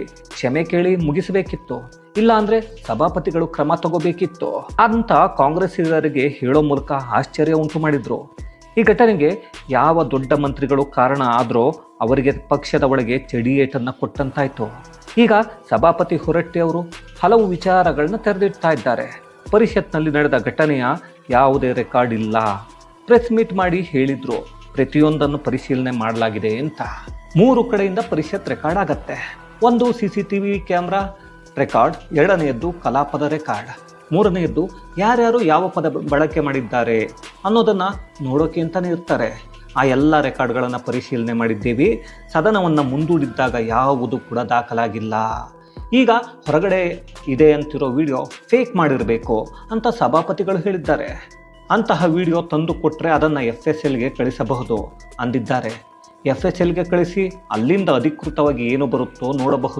ಕ್ಷಮೆ ಕೇಳಿ ಮುಗಿಸಬೇಕಿತ್ತು. ಇಲ್ಲ ಅಂದ್ರೆ ಸಭಾಪತಿಗಳು ಕ್ರಮ ತಗೋಬೇಕಿತ್ತು. ಅಂತ ಕಾಂಗ್ರೆಸ್ಸಿಗರಿಗೆ ಹೇಳೋ ಮೂಲಕ ಆಶ್ಚರ್ಯ ಉಂಟು ಮಾಡಿದ್ರು. ಈ ಘಟನೆಗೆ ಯಾವ ದೊಡ್ಡ ಮಂತ್ರಿಗಳು ಕಾರಣ ಆದ್ರೋ ಅವರಿಗೆ ಪಕ್ಷದ ಒಳಗೆ ಚಡಿಯೇಟನ್ನ ಕೊಟ್ಟಂತಾಯ್ತು. ಈಗ ಸಭಾಪತಿ ಹೊರಟ್ಟಿ ಅವರು ಹಲವು ವಿಚಾರಗಳನ್ನ ತೆರೆದಿಡ್ತಾ ಇದ್ದಾರೆ. ಪರಿಷತ್ನಲ್ಲಿ ನಡೆದ ಘಟನೆಯ ಯಾವುದೇ ರೆಕಾರ್ಡ್ ಇಲ್ಲ. ಪ್ರೆಸ್ ಮೀಟ್ ಮಾಡಿ ಹೇಳಿದ್ರು, ಪ್ರತಿಯೊಂದನ್ನು ಪರಿಶೀಲನೆ ಮಾಡಲಾಗಿದೆ ಅಂತ. ಮೂರು ಕಡೆಯಿಂದ ಪರಿಷತ್ ರೆಕಾರ್ಡ್ ಆಗತ್ತೆ. ಒಂದು C C T V camera record, ಎರಡನೆಯದ್ದು ಕಲಾಪದ ರೆಕಾರ್ಡ್, ಮೂರನೆಯದ್ದು ಯಾರ್ಯಾರು ಯಾವ ಪದ ಬಳಕೆ ಮಾಡಿದ್ದಾರೆ ಅನ್ನೋದನ್ನು ನೋಡೋಕೆ ಅಂತಲೇ ಇರ್ತಾರೆ. ಆ ಎಲ್ಲ ರೆಕಾರ್ಡ್ಗಳನ್ನು ಪರಿಶೀಲನೆ ಮಾಡಿದ್ದೀವಿ. ಸದನವನ್ನು ಮುಂದೂಡಿದ್ದಾಗ ಯಾವುದು ಕೂಡ ದಾಖಲಾಗಿಲ್ಲ. ಈಗ ಹೊರಗಡೆ ಇದೆ ಅಂತಿರೋ ವಿಡಿಯೋ ಫೇಕ್ ಮಾಡಿರಬೇಕು ಅಂತ ಸಭಾಪತಿಗಳು ಹೇಳಿದ್ದಾರೆ. ಅಂತಹ ವಿಡಿಯೋ ತಂದು ಕೊಟ್ಟರೆ ಅದನ್ನು ಎಫ್ ಎಸ್ ಎಲ್ಗೆ ಕಳಿಸಬಹುದು ಅಂದಿದ್ದಾರೆ. ಎಫ್ ಎಸ್ ಎಲ್ಗೆ ಕಳಿಸಿ ಅಲ್ಲಿಂದ ಅಧಿಕೃತವಾಗಿ ಏನು ಬರುತ್ತೋ ನೋಡಬಹುದು.